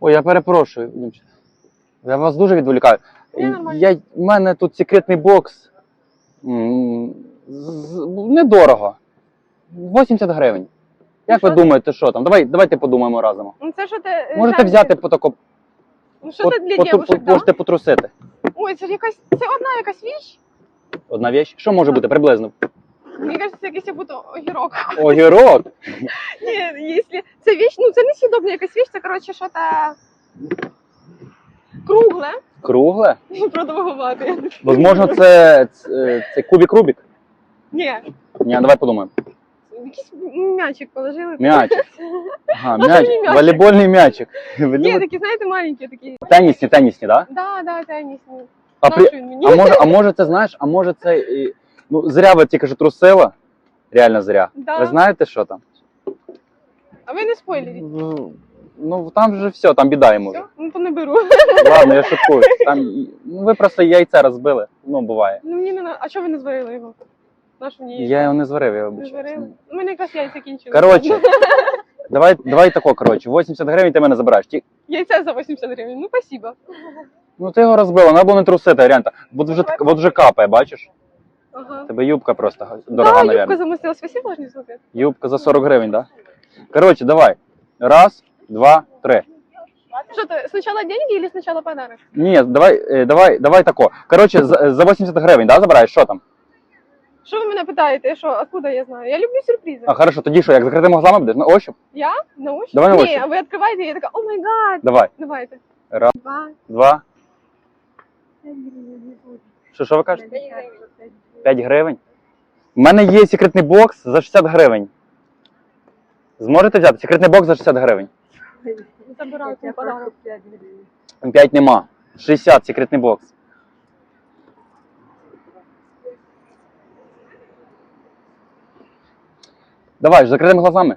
Ой, я перепрошую. Я вас дуже відволікаю. Я, у мене тут секретний бокс. М, з- Недорого. 80 гривень. Як ви що ти? думаєте, що там? Давай, давайте подумаємо разом. Ну це що ти. е, Можете взяти по тако, Ну що ти для по- дівчинок, да? можете потрусити. Ой, це ж якась. Це одна якась віч? Одна віч. Що може бути приблизно? Мені кажется, це якийсь буде огірок. Огірок. Ні, якщо це віч, ну це не съедобна якась віч, це коротше що то кругле, Кругле. продовгувати. Возможно, це, це, це кубік Рубік. Ні, Ні, давай подумаємо. якийсь м'ячик положили. М'ячик. Ага, м'ячик. м'ячик. Волейбольний м'ячик. Ні, такі, знаєте, маленькі такі. Тенісні, тенісні, так? Да? Да, да, тенісні. А, при... а, може, а може це знаєш, а може це. і- Ну, зря ви тільки що трусила. Реально зря. Да. Ви знаєте, що там? А ви не спойлеріть. Ну, Ну там вже все, там біда йому. Все? Ну то не беру. Ладно, я шуткую. Там, і- ну, ви просто яйце розбили. Ну, буває. Ну мені не на. А чого ви не зварили його? Мені Я його не зварив, я не вибачаюсь. зварили. У мене якраз яйця кінчили. Коротше, давай, давай тако, коротше, 80 гривень ти мене забираєш. Ті- Яйця за 80 гривень. Ну спасибо. Ну ти його розбила, треба було не трусити, Аріанта. От вже, от вже капає, бачиш? Ага. Тебе юбка просто дорога, да, юбка замостила. Спасибо, ж не. Юбка за 40 гривень, так? Да? Коротше, давай. Раз, два, три. Что ты, сначала деньги или сначала подарок? Ні, давай, е, давай, давай тако. Коротше, за, за 80 гривень, да, забираєш? Що там? Що ви мене питаєте? Що, откуда я знаю? Я люблю сюрпризи. А хорошо, тоді що, як закритими глазами будеш? На ощуп? Я? На ощупь? Давай на Ні, ощупь. а ви відкриваєте, я така, о май гад. Давай. Давайте. Раз. Два. Два. Що, що ви кажете? 5 гривень. У мене є секретний бокс за 60 гривень. Зможете взяти? Секретний бокс за 60 гривень. Забирайте подарок. 5 нема. 60 секретний бокс. Давай, з закритими глазами.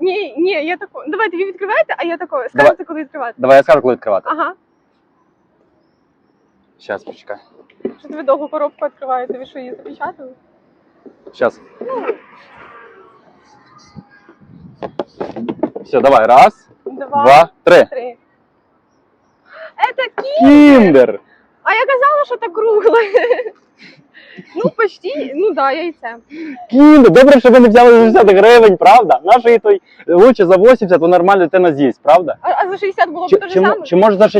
Ні, ні, я тако. Давайте ви відкриваєте, а я тако. Давай. Скажете, коли відкривати. Давай я скажу, коли відкривати. Ага. Щас, почекай. Що ви довго коробку відкриваєте? Ви що її запечатали? Щас. Все, давай. Раз, Два, два, три. три. Это ки... Кіндер! А я казала, що це кругле. Ну, почти, ну да, яйце. Кіндер! Добре, що ви не взяли за 60 гривень, правда? Нашої той лучше за 80, то нормально дитина з'їсть, правда? А, а за 60 було б те ж чи, саме? чи може за 60